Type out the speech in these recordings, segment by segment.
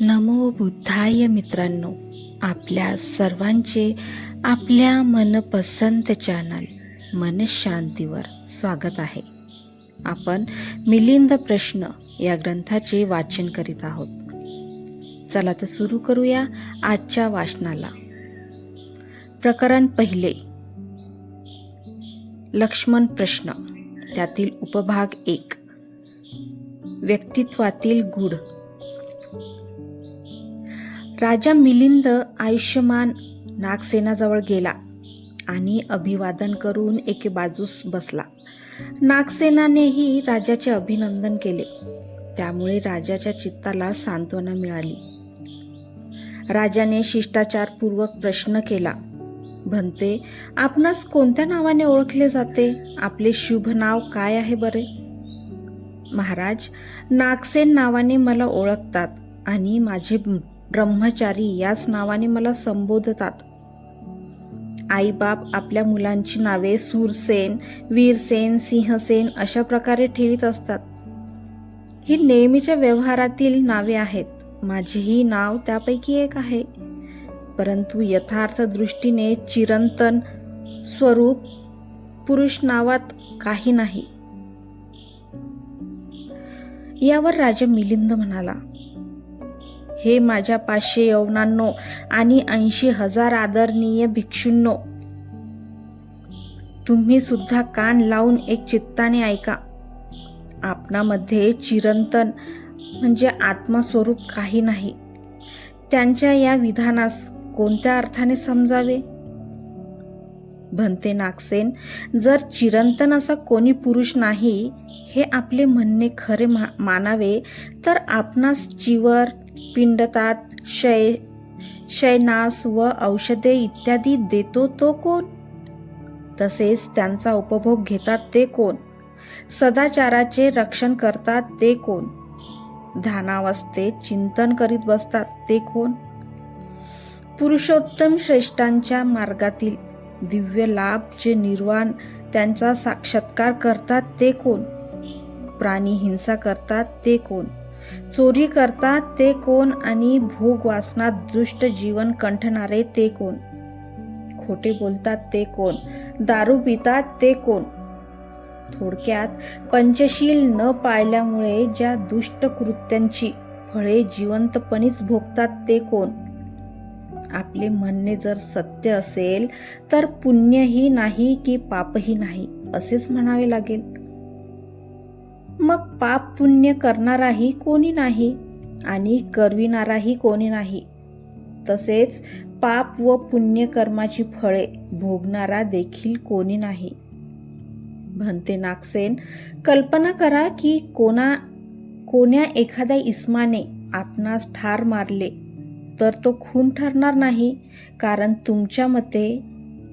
नमो बुद्धाय मित्रांनो आपल्या सर्वांचे आपल्या मनपसंत चॅनल मनशांतीवर स्वागत आहे. आपण मिलिंद प्रश्न या ग्रंथाचे वाचन करीत आहोत. चला तर सुरू करूया आजच्या वाचनाला. प्रकरण पहिले. लक्ष्मण प्रश्न त्यातील उपभाग एक. व्यक्तित्वातील गुढ. राजा मिलिंद आयुष्यमान नागसेनाजवळ गेला आणि अभिवादन करून एके बाजूस बसला. नागसेनानेही राजाचे अभिनंदन केले. त्यामुळे राजाच्या चित्ताला सांत्वना मिळाली. राजाने शिष्टाचारपूर्वक प्रश्न केला. भंते आपणास कोणत्या नावाने ओळखले जाते? आपले शुभ नाव काय आहे बरे? महाराज नागसेन नावाने मला ओळखतात आणि माझे ब्रह्मचारी याच नावाने मला संबोधतात. आईबाप आपल्या मुलांची नावे सूरसेन वीरसेन सिंहसेन अशा प्रकारे ठेवीत असतात. ही नेहमीच्या व्यवहारातील नावे आहेत. माझेही नाव त्यापैकी एक आहे. परंतु यथार्थ दृष्टीने चिरंतन स्वरूप पुरुष नावात काही नाही. यावर राजा मिलिंद म्हणाला हे माझ्या पाचशे यवनांनो आणि ऐंशी हजार आदरणीय भिक्षूंनो तुम्ही सुद्धा कान लावून एक चित्ताने ऐका. आपणामध्ये चिरंतन म्हणजे आत्मस्वरूप काही नाही. त्यांच्या या विधानास कोणत्या अर्थाने समजावे? भंते नागसेन. जर चिरंतन असा कोणी पुरुष नाही हे आपले म्हणणे खरे मा मानावे तर आपणास चिवर पिंडतात शय शयनास व औषधे इत्यादी देतो तो कोण? तसेच त्यांचा उपभोग घेतात ते कोण? सदाचाराचे रक्षण करतात ते कोण? ध्यानावस्थेत चिंतन करीत बसतात ते कोण? पुरुषोत्तम श्रेष्ठांच्या मार्गातील दिव्य लाभ जे निर्वाण त्यांचा साक्षात्कार करतात ते कोण? प्राणी हिंसा करतात ते कोण? चोरी करतात ते कोण आणि भोग वासनात दृष्ट जीवन कंठणारे ते कोण? खोटे बोलतात ते कोण? दारू पितात ते कोण? थोडक्यात पंचशील न पाळल्यामुळे ज्या दुष्ट कृत्यांची फळे जिवंतपणीच भोगतात ते कोण? आपले म्हणणे जर सत्य असेल तर पुण्यही नाही की पापही नाही असेच म्हणावे लागेल. मग पाप पुण्य करणाराही कोणी नाही आणि करविणाराही कोणी नाही. तसेच पाप व पुण्य कर्माची फळे भोगणारा देखील कोणी नाही. भंते नागसेन कल्पना करा की कोणा कोण्या एखाद्या इस्माने आपणास ठार मारले तर तो खून ठरणार नाही कारण तुमच्या मते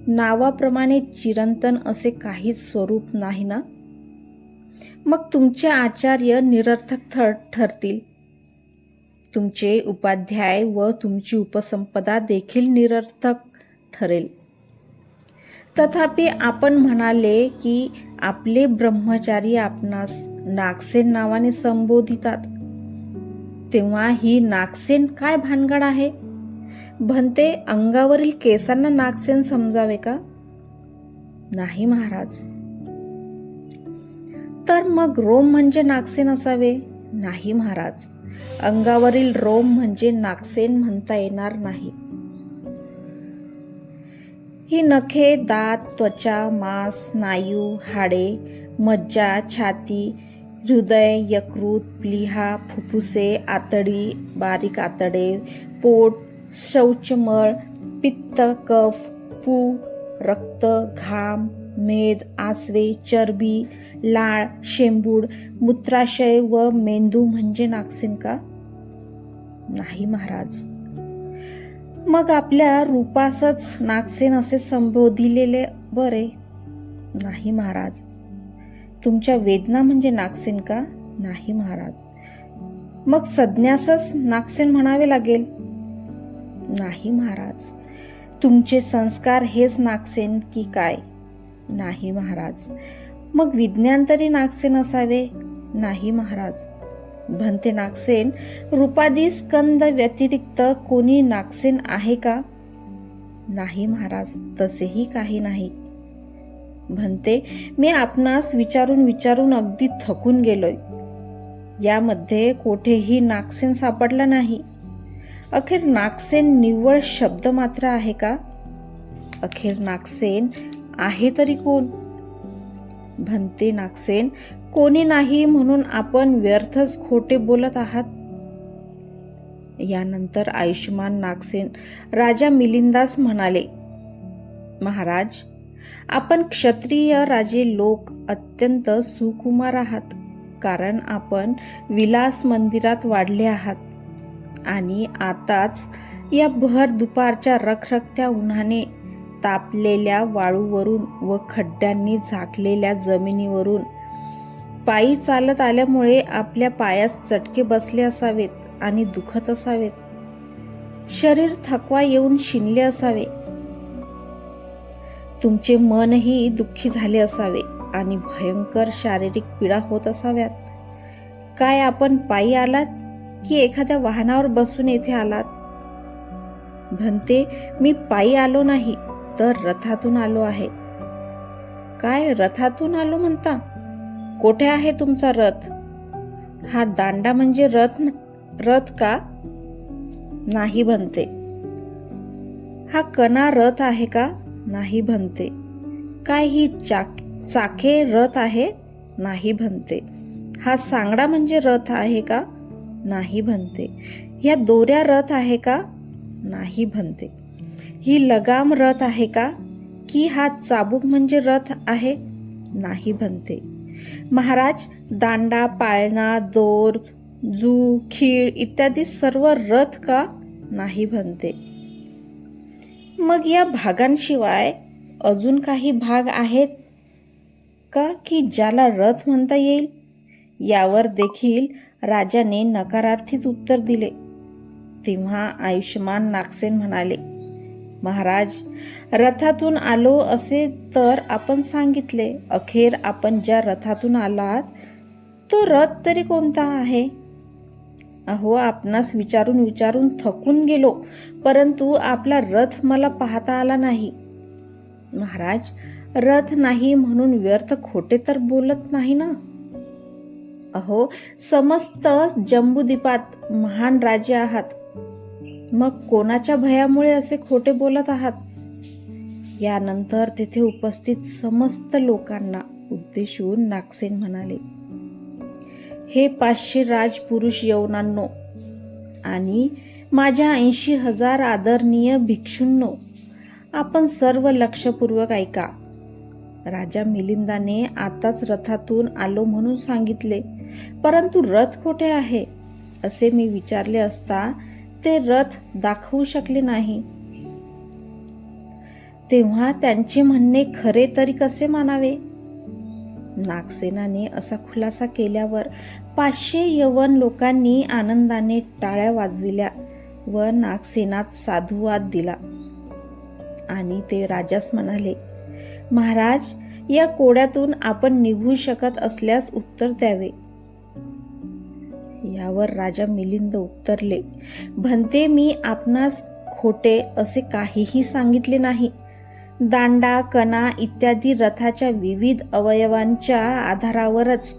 नावाप्रमाणे चिरंतन असे काहीच स्वरूप नाही ना? मग तुमचे आचार्य निरर्थक ठर ठरतील. तुमचे उपाध्याय व तुमची उपसंपदा देखील निरर्थक ठरेल. तथापि आपण म्हणाले की आपले ब्रह्मचारी आपणास नागसेन नावाने संबोधितात. तेव्हा ही नागसेन काय भानगड आहे? भंते अंगावरील केसांना नागसेन समजावे का? नाही महाराज. तर मग रोम म्हणजे नागसेन असावे? नाही महाराज. अंगावरील रोम म्हणजे नागसेन म्हणता येणार नाही. ही नखे दात त्वचा मांस स्नायू हाडे मज्जा छाती हृदय यकृत प्लिहा फुफ्फुसे आतडी बारीक आतडे पोट शौचमळ पित्त कफ पू रक्त घाम मेद आसवे चरबी लाळ शेंबूड मूत्राशय व मेंदू म्हणजे नागसेन का? नाही महाराज. मग आपल्या रूपासच नागसेन असे संबोधिलेले बरे? नाही महाराज. तुमच्या वेदना म्हणजे नागसेन का? नाही महाराज. मग संज्ञासच नागसेन म्हणावे लागेल? नाही महाराज. तुमचे संस्कार हेच नागसेन की काय? नाही महाराज. मग विज्ञान तरी नागसेन असावे? नाही महाराज. भंते नागसेन रूपादी स्कंद व्यतिरिक्त कोणी नागसेन आहे का? नाही महाराज तसेही काही नाही. म्हणते मी आपणास विचारून विचारून अगदी थकून गेलोय. यामध्ये कोठेही नागसेन सापडला नाही. अखेर नागसेन निव्वळ शब्द मात्र आहे का? अखेर नागसेन आहे तरी कोण? भंते नागसेन कोणी नाही म्हणून आपण व्यर्थच खोटे बोलत आहात. यानंतर आयुष्यमान नागसेन राजा मिलिंदास म्हणाले महाराज आपण क्षत्रिय राजे लोक अत्यंत सुकुमार आहात कारण आपण विलास मंदिरात वाढले आहात. आणि आताच या भर दुपारच्या रखरखत्या उन्हाने तापलेल्या वाळूवरून व खड्ड्यांनी झाकलेल्या जमिनीवरून पायी चालत आल्यामुळे आपल्या पायास चटके बसले असावेत आणि दुखत असावेत. शरीर थकवा येऊन शिनले असावे. तुमचे मनही दुःखी झाले असावे आणि भयंकर शारीरिक पीडा होत असाव्यात. काय आपण पायी आलात की एखाद्या वाहनावर बसून येथे आलात? भंते मी पायी आलो नाही तर रथातून आलो आहे. काय रथातून आलो म्हणता? कोठे आहे तुमचा रथ? हा दांडा म्हणजे रथ रथ का? नाही बनते हा कणा रथ आहे का? नाही म्हणते. काय ही चाक चाके रथ आहे? नाही म्हणते. हा सांगडा म्हणजे रथ आहे का? नाही म्हणते. ह्या दोऱ्या रथ आहे का? नाही म्हणते. ही लगाम रथ आहे का? की हा चाबूक म्हणजे रथ आहे? नाही बनते महाराज दांडा पाळणा दोर जू खीळ इत्यादी सर्व रथ का? नाही बनते मग या भागांशिवाय अजून काही भाग आहेत का की ज्याला रथ म्हणता येईल? यावर देखील राजाने नकारार्थीच उत्तर दिले. तेव्हा आयुष्यमान नागसेन म्हणाले महाराज रथातून आलो असे तर आपण सांगितले अखेर आपण ज्या रथातून आलात तो रथ तरी कोणता आहे? अहो आपणास विचारून विचारून थकून गेलो परंतु आपला रथ मला पाहता आला नाही. महाराज रथ नाही म्हणून व्यर्थ खोटे तर बोलत नाही ना? अहो समस्त जम्बुद्वीपात महान राजे आहात. मग कोणाच्या भयामुळे असे खोटे बोलत आहात? यानंतर तेथे उपस्थित समस्त लोकांना उद्देशून नागसेन म्हणाले हे पाचशे राजपुरुष यवनांनो आणि माझ्या ऐंशी हजार आदरणीय भिक्षूंनो आपण सर्व लक्षपूर्वक ऐका. राजा मिलिंदाने आताच रथातून आलो म्हणून सांगितले परंतु रथ कोठे आहे? असे मी विचारले असता ते रथ दाखवू शकले नाही. तेव्हा त्यांचे म्हणणे खरे तरी कसे मानावे? नागसेनाने असा खुलासा केल्यावर पाचशे यवन लोकांनी आनंदाने टाळ्या वाजविल्या व नागसेनात साधुवाद दिला. आणि ते राजास म्हणाले महाराज या कोड्यातून आपण निघू शकत असल्यास उत्तर द्यावे यावर राजा मिलिंद उत्तरले भंते मी आपणास खोटे असे काहीही सांगितले नाही. दांडा कणा इत्यादी रथाच्या विविध अवयवांच्या आधारावरच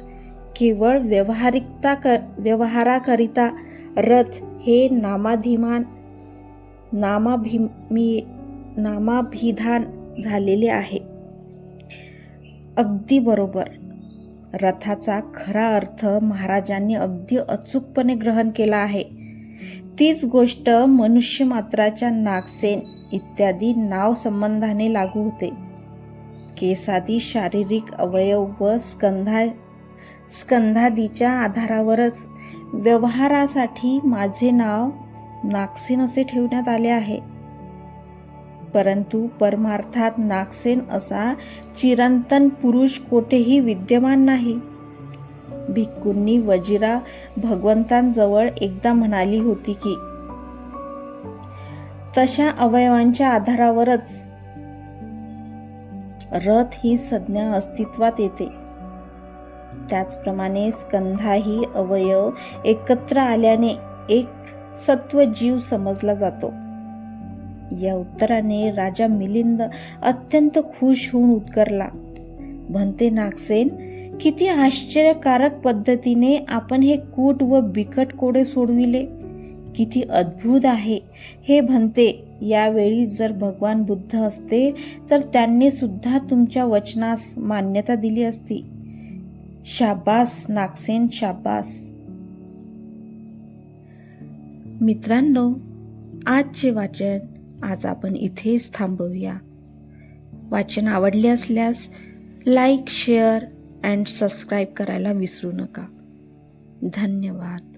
केवळ व्यवहारिकता कर व्यवहाराकरिता रथ हे नामाधिमान नामाभिमी नामाभिधान झालेले आहे. अगदी बरोबर. रथाचा खरा अर्थ महाराजांनी अगदी अचूकपणे ग्रहण केला आहे. तीच गोष्ट मनुष्य मात्राच्या नागसेन इत्यादी नाव संबंधाने लागू होते. केसादी शारीरिक अवयव व स्कंधा स्कंधादीच्या आधारावरच व्यवहारासाठी माझे नाव नागसेन असे ठेवण्यात आले आहे. परंतु परमार्थात नागसेन असा चिरंतन पुरुष कोठेही विद्यमान नाही. भिक्कूंनी वजिरा भगवंतांजवळ एकदा म्हणाली होती की तशा अवयवांच्या आधारावरच रथ ही संज्ञा अस्तित्वात येते. त्याचप्रमाणे स्कंधाही अवयव एकत्र आल्याने एक सत्व जीव समजला जातो. या उत्तराने राजा मिलिंद अत्यंत खुश होऊन उत्करला. म्हणते नागसेन किती आश्चर्यकारक पद्धतीने आपण हे कूट व बिकट कोडे सोडविले. किती अद्भुत आहे. हे म्हणते यावेळी जर भगवान बुद्ध असते तर त्यांनी सुद्धा तुमच्या वचनास मान्यता दिली असती. शाबास नागसेन शाबास. मित्रांनो आजचे वाचन आज आपण इथेच थांबवूया. वाचन आवडले असल्यास लाईक शेअर अँड सबस्क्राईब करायला विसरू नका. धन्यवाद.